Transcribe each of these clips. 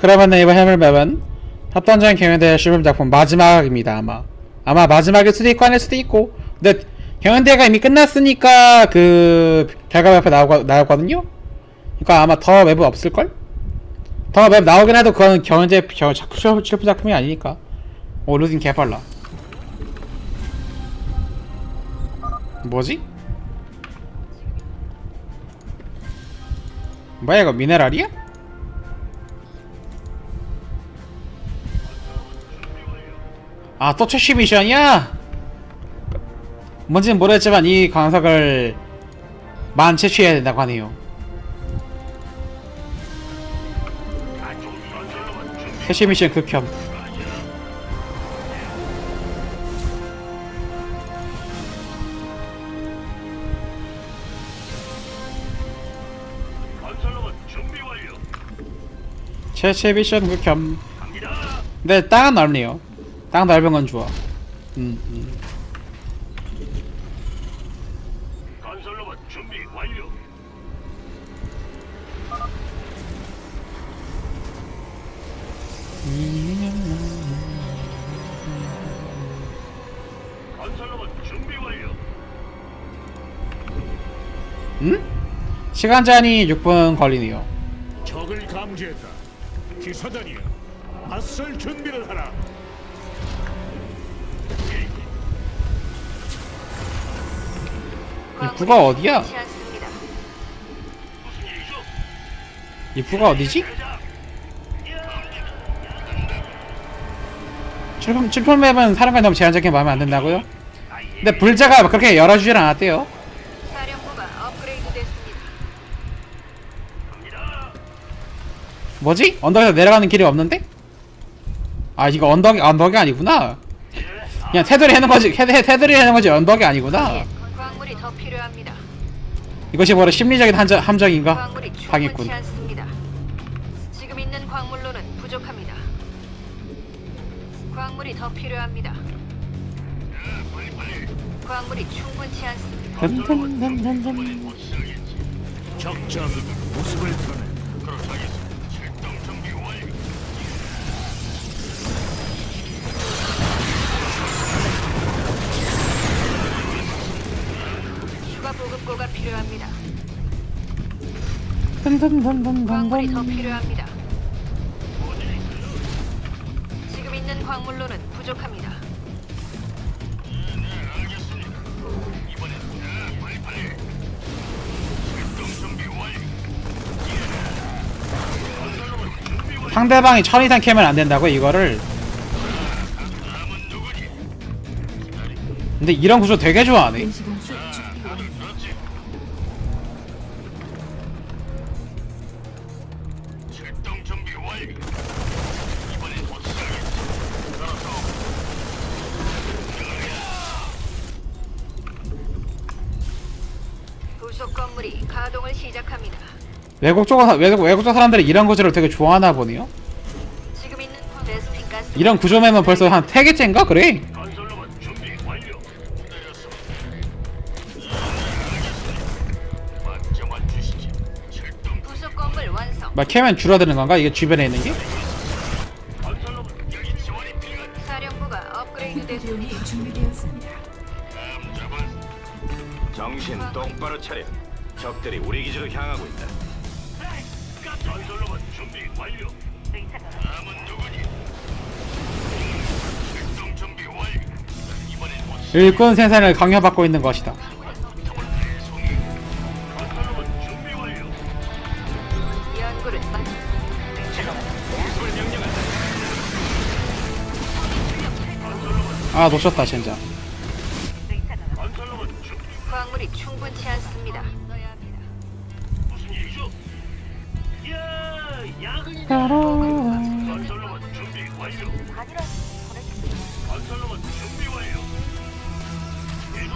그러면 이번 해물 맵은 합던전 경연대 실험 작품 마지막입니다 아마 아마 마지막일 수도 있고 아닐 수도 있고 근데 경연대가 이미 끝났으니까 그 결과 발표 나오고, 나왔거든요 그러니까 아마 더 맵은 없을걸? 더 맵 나오긴 해도 그건 경연대 겨- 작- 실험 실험 작품이 아니니까 오 루딘 개빨라 뭐지? 뭐야 이거 미네랄이야? 아, 또 최시 미션이야? 뭔지는 모르겠지만 이 광석을 만 채취해야 된다고 하네요. 최시 미션 극혐. 최시 미션 극혐. 근데 땅은 넓네요. 땅 넓은 건 좋아. 음, 음. 건설로봇 준비 완료. 건설로봇 준비 완료. 음? 시간 제한이 6분 걸리네요. 적을 감지했다. 기사단이여, 맞설 준비를 하라. 입구가 어디야? 입구가 어디지? 대장. 칠품, 칠품 맵은 사령관이 너무 제한적인 마음에 안 든다고요? 근데 불자가 그렇게 열어주질 않았대요. 뭐지? 언덕에서 내려가는 길이 없는데? 아 이거 언덕이 언덕이 아니구나. 그냥 테두리 해는 거지. 테두리 해는 거지 언덕이 아니구나. 이것이 바로 심리적인 함정, 함정인가? 광물이 충분치 당했군. 않습니다. 지금 있는 광물로는 부족합니다. 광물이 더 필요합니다. 광물이 충분치 않습니다. 모습을 광물이 더. 필요합니다. 지금 있는 광물로는 부족합니다. 상대방이 천 이상 캐면 안 된다고 이거를. 근데 이런 구조 되게 좋아하네. 외국 쪽 외국 외국 쪽 사람들이 이런 구조를 되게 좋아하나 보네요. 지금 있는 베스핀 가스 이런 구조면은 벌써 한세 개째인가 그래? 건설로봇 준비 완료. 맞점만 주시지. 출동 부속 건물 완성. 막 캐면 줄어드는 건가? 이게 주변에 있는 게? 건설로봇 여기 지원이 필요한 사령부가 업그레이드 됐습니다. 대원이 준비되었습니다. 감 잡았. 정신 똑바로 차려. 적들이 우리 기지로 향하고 있다. 준비 완료. 남은 누구니? 출동 준비 완료. 이번엔 못 일꾼 생산을 강요받고 있는 것이다. 건설로봇 준비 완료. 연구를 마쳤 아 놓쳤다 진짜. 건설로봇 준비 광물이 충분치 않습니다.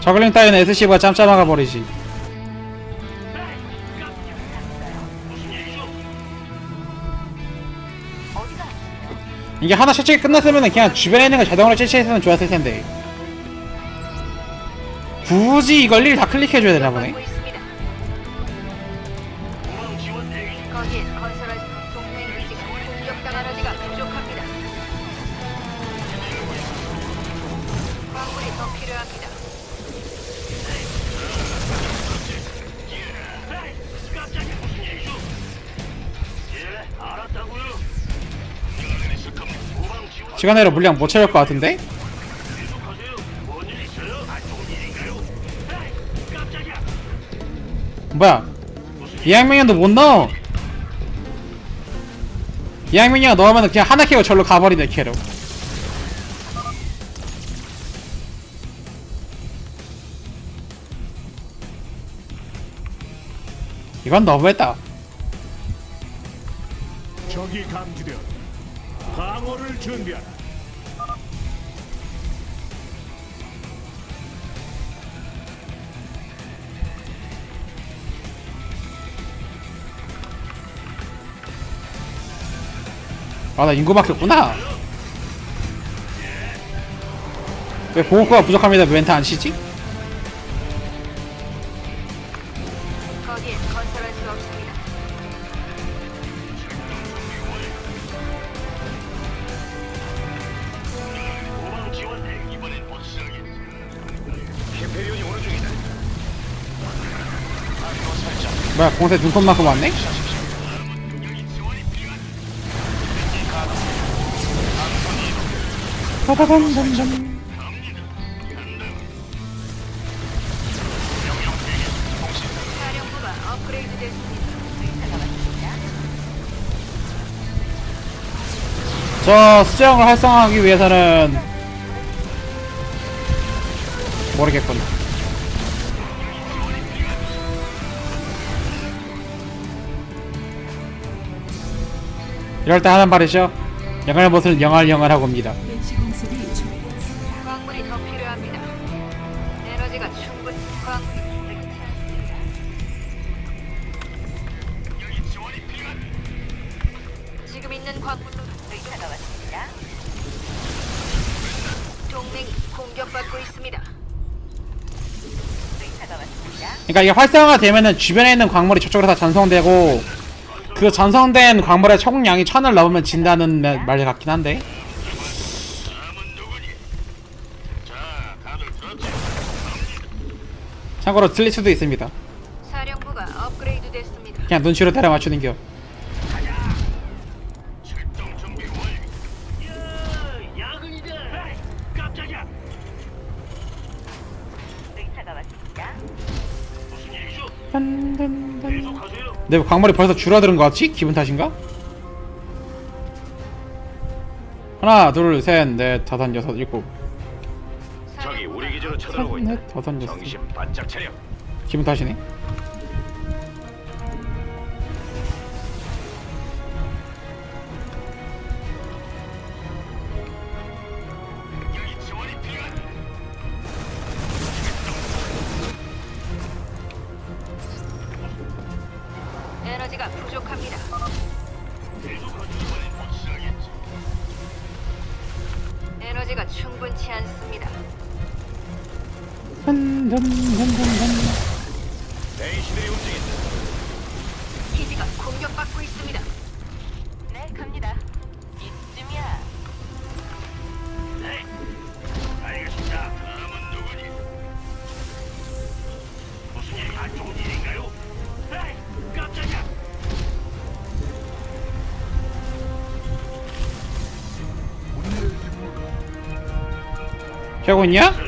저글링 따위는 SCV가 짬짬아가 버리지. 이게 하나 실제 끝났으면 그냥 주변에 있는 걸 자동으로 채취했으면 좋았을 텐데. 굳이 이걸 일다 클릭해줘야 되나 보네. 공항 지원 대기 중. 거기에 건설할 에너지가 부족합니다. 광물이 더 필요합니다. 시간 내로 물량 못 채울 것 같은데? 뭐야 이양명년도 못 넣어 이양명년 넣으면 그냥 하나 캐고 절로 가버리네 캐로 이건 너무했다 적이 감지되었다. 방어를 준비하라. 아 나 인구 막혔구나 왜 보호구가 부족합니다 멘트 안 치지? 거기에 건설할 수 없습니다. 후방 지원대 이번엔 못 쓰겠어. 히페리온이 오는 중이다. 뭐야 공세 눈곱만큼 왔네? 빠바밤밤밤. 사령부가 업그레이드 됐습니다. 의사가 왔습니다. 저 수정을 활성화하기 위해서는 모르겠군. 이럴 때 하는 말이죠. 영할 못을 영할 영할 하고 옵니다. 광물이 더 필요합니다. 에너지가 충분. 광물이. 지금 있는 광물로 의사가 왔습니다. 동맹이 공격받고 있습니다. 의사가 왔습니다. 그러니까 이게 활성화 되면은 주변에 있는 광물이 저쪽으로 다 전송되고 그 전송된 광물의 총량이 천을 넘으면 진다는 말- 말 같긴 한데 자, 다들 들었지? 참고로 틀릴 수도 있습니다. 사령부가 업그레이드 됐습니다. 그냥 눈치로 때려 맞추는 겨. 내 광물이 벌써 줄어드는 것 같지? 기분 탓인가? 하나, 둘, 셋, 넷, 다섯, 여섯, 일곱. 기지로 쳐들어오고 있다. 넷, 다섯, 여섯. 정신 바짝 차려. 기분 탓이네. 대시대에 움직인다. 기지가 공격받고 있습니다. 네, 갑니다. 이쯤이야. 네. 알겠습니다. 다음은 누구니? 무슨 일이 안 좋은 일인가요? 에이, 깜짝이야. 하고 있냐?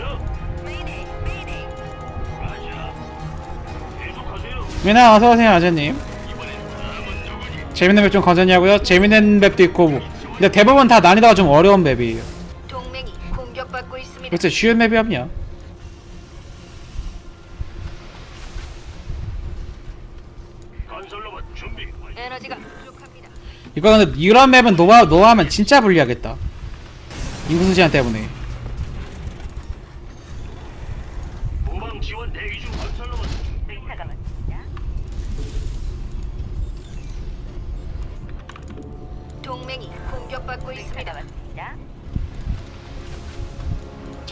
미나 어서 오세요, 아저님. 재밌는 맵 좀 건졌냐고요? 재밌는 맵도 있고 뭐. 근데 대부분 다 난이도가 좀 어려운 맵이에요. 동맹이 공격받고 있습니다. 글쎄 쉬운 맵이 없냐? 건설로봇 준비 완료. 에너지가 부족합니다. 이거 근데 이런 맵은 노아 노아하면 진짜 불리하겠다. 인구수 제한 때문에.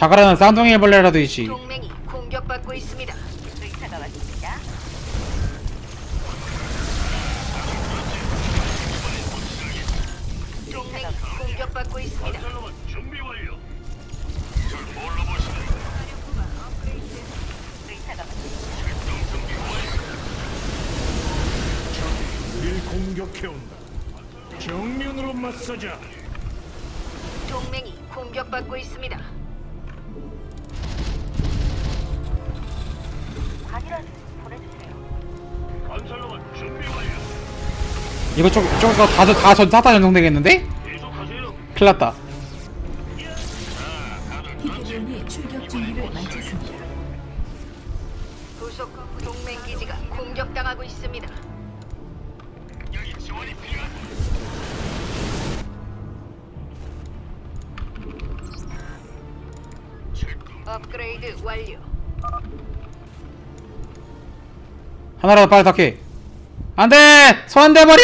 자가라는 쌍둥이 일벌레라도 있지. 동맹이 공격받고 있습니다. 의사가 왔습니다. 동맹이 공격받고 있습니다. 준비 완료. 절 뭘로 보시나요? 우릴 공격해온다. 정면으로 맞서자. 동맹이 공격받고 있습니다. 이거 좀 저거 다다 전 사다 전송되겠는데? 계속하세요. 큰일 났다. 히드론이 출격 준비를 마쳤습니다. 부속 건물 동맹 기지가 공격당하고 있습니다. 여기 지원이 필요한. 출동. 업그레이드 완료. 하나라도 빨리 닿게. 안 돼! 소환돼 버려!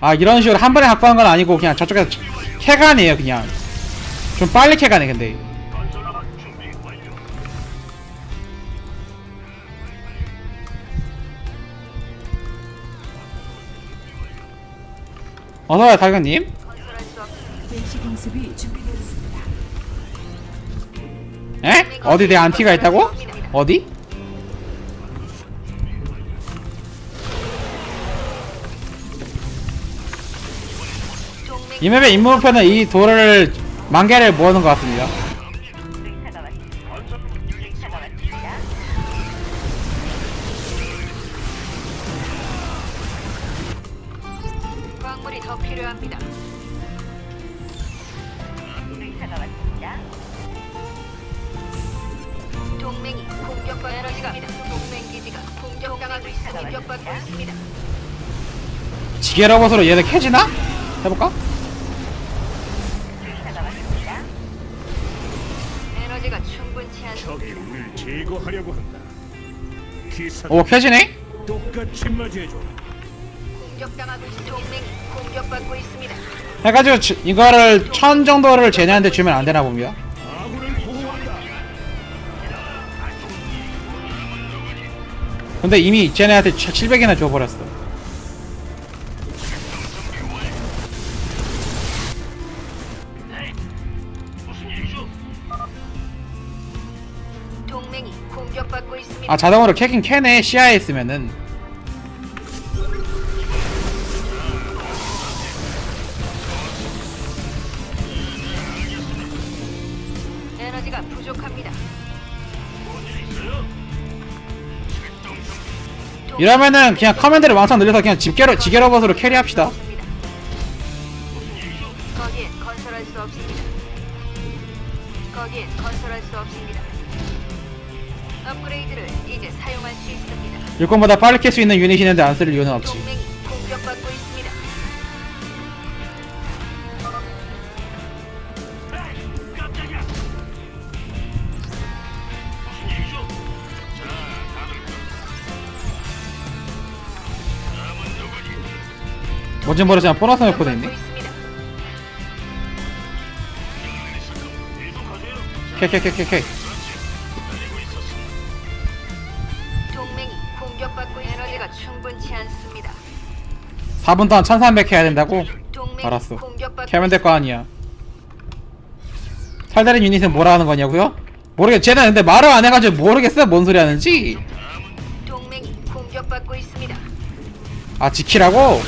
아 이런 식으로 한 번에 확보한 건 아니고 그냥 저쪽에서 캐가네요 그냥. 좀 빨리 캐가네 근데. 공습이 준비되었습니다. 에? 어디 내 안티가 있다고? 어디? 이 맵의 목표는 이 돌을 만 개를 모으는 것 같습니다. 지게 로봇으로 얘들 캐지나? 해볼까? 에너지가 충분치 않. 적이 우릴 제거하려고 한다. 기사 오 캐지네? 똑같이 맞이해줘. 공격당하고 있 동맹이 공격받고 있습니다. 해가지고 지- 이거를 천 정도를 쟤네한테 주면 안 되나 봅니다. 근데 이미 쟤네한테 700이나 줘버렸어. 동맹이 공격받고 있습니다. 아 자동으로 캐긴 캐네 시야에 있으면은. 에너지가 부족합니다. 이러면은 그냥 커맨드를 왕창 늘려서 그냥 집게로 지게 로봇으로 캐리합시다. 거기엔 건설할 수 없습니다. 거기엔 건설할 수 없습니다. 업그레이드를 이제 사용할 수 있습니다. 일꾼보다 빨리 캘 수 있는 유닛이 있는데 안 쓸 이유는 없지. 뭐지 모르지만 보너스 넣고 있네. 공격받고 있습니다. 계속하세요. 캐캐캐캐캐. 기다리고 있었어. 동맹이 공격받고 있- 에너지가 충분치 않습니다. 4분 동안 1300 해야 된다고? 동맹이 알았어. 공격받고 캐면 될 거 아니야. 살다른 유닛은 뭐라 하는 거냐고요? 모르겠. 쟤는 근데 말을 안 해가지고 모르겠어. 뭔 소리 하는지. 동맹이 공격받고 있습니다. 아 지키라고?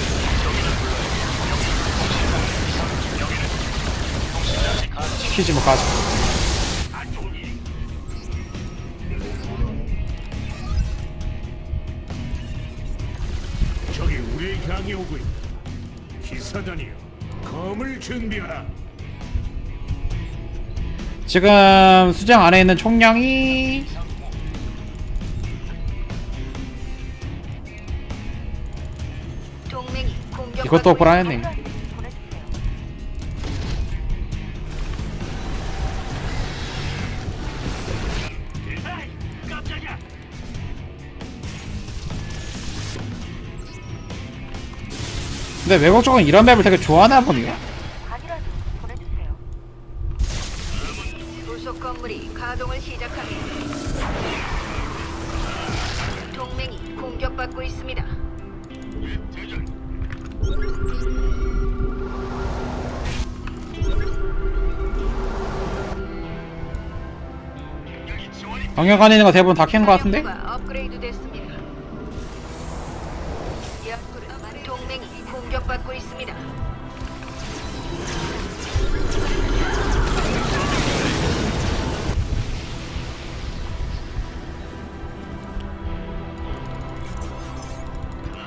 키지 뭐 일이. 적이 우리를 향해 오고 있다. 기사단이여, 검을 준비하라. 지금 수정 안에 있는 총량이 이것도 불안했네. 근데 외국 쪽은 이런 맵을 되게 좋아하나 보네요. 부속 건물이 가동을 시작합니다. 동맹이 공격받고 있습니다. 방역안에 있는 거 대부분 다 캔 거 같은데? 있습니다.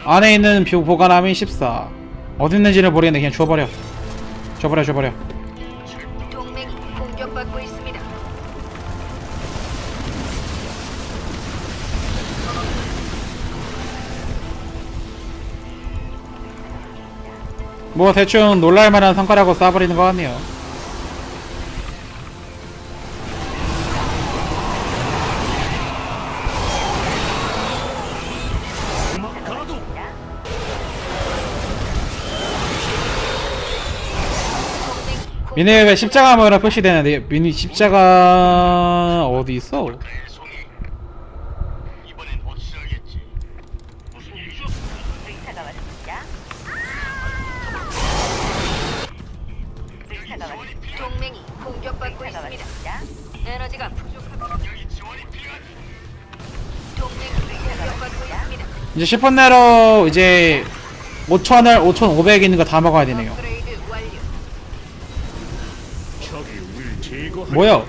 안에 있는 비 보관함이 14 어디 있는지를 모르겠는데 그냥 줘버려. 줘버려 줘버려 뭐 대충 놀랄만한 성과라고 쏴버리는 것 같네요 미니 왜 십자가 모양으로 표시되는데 미니 십자가 어디 있어? 이제 10분 내로 이제 5천을 5,500 있는 거 다 먹어야 되네요 뭐야?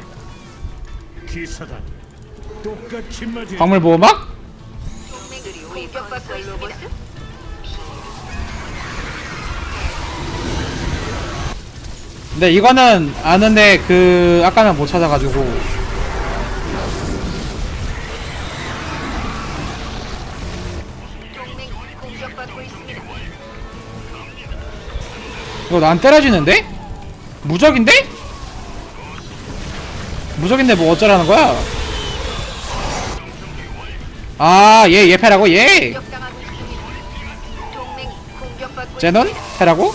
기사단 똑같이 맞이 광물 보호막? 근데 이거는 아는데 그 아까는 못 찾아가지고 이거 안 때려지는데? 무적인데? 무적인데 뭐 어쩌라는 거야? 아, 얘, 얘 패라고? 얘! 있습니다. 패라고?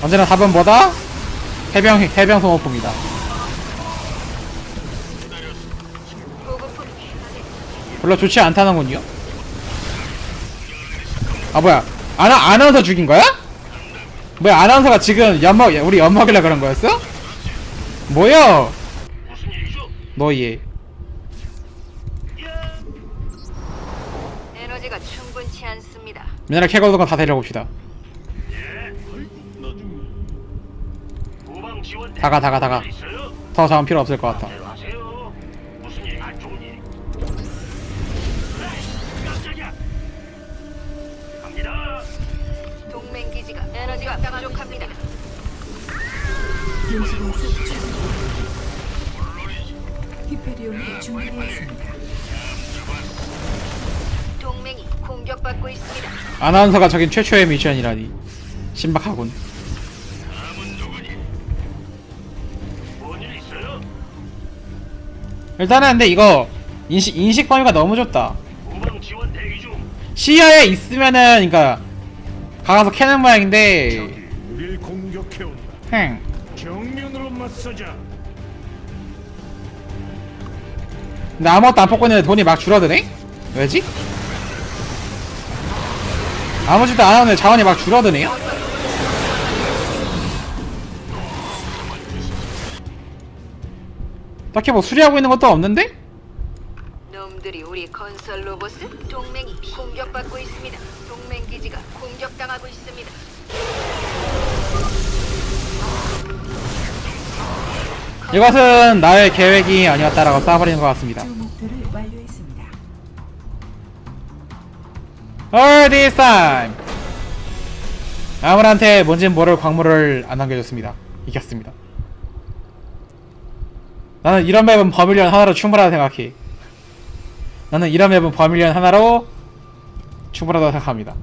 언제나 답은 뭐다? 해병, 해병 소모품이다. 별로 좋지 않다는군요. 아, 뭐야. 아나, 아나운서 죽인 거야? 뭐야, 아나운서가 지금 엿먹, 우리 엿먹이려 그런 거였어? 뭐야? 무슨 일이죠? 너 얘. 에너지가 충분치 않습니다. 캐거도 건다 데려옵시다. 후방 지원 다가, 다가, 다가. 더 자원 필요 없을 것 같아. 준비되었습니다. 동맹이 공격받고 있습니다. 아나운서가 저긴 최초의 미션이라니. 신박하군. 뭔일 있어요? 일단은 근데 이거 인식, 인식 범위가 너무 좁다. 후방 지원 대기 중. 시야에 있으면은, 그니까, 가서 캐는 모양인데, 우릴 공격해온다 행. 정면으로 맞서자 근데 아무것도 안 뽑고 있는데 돈이 막 줄어드네? 왜지? 아무 짓도 안 하는데 자원이 막 줄어드네요? 딱히 뭐 수리하고 있는 것도 없는데? 놈들이 우리 건설 로봇을 동맹이 공격받고 있습니다. 동맹 기지가 공격당하고 있습니다. 이것은 나의 계획이 아니었다라고 쏴버리는 것 같습니다. All this time! 아무한테 뭔진 모를 광물을 안 남겨줬습니다. 이겼습니다. 나는 이런 맵은 버밀리언 하나로 충분하다 생각해. 나는 이런 맵은 버밀리언 하나로 충분하다고 생각합니다.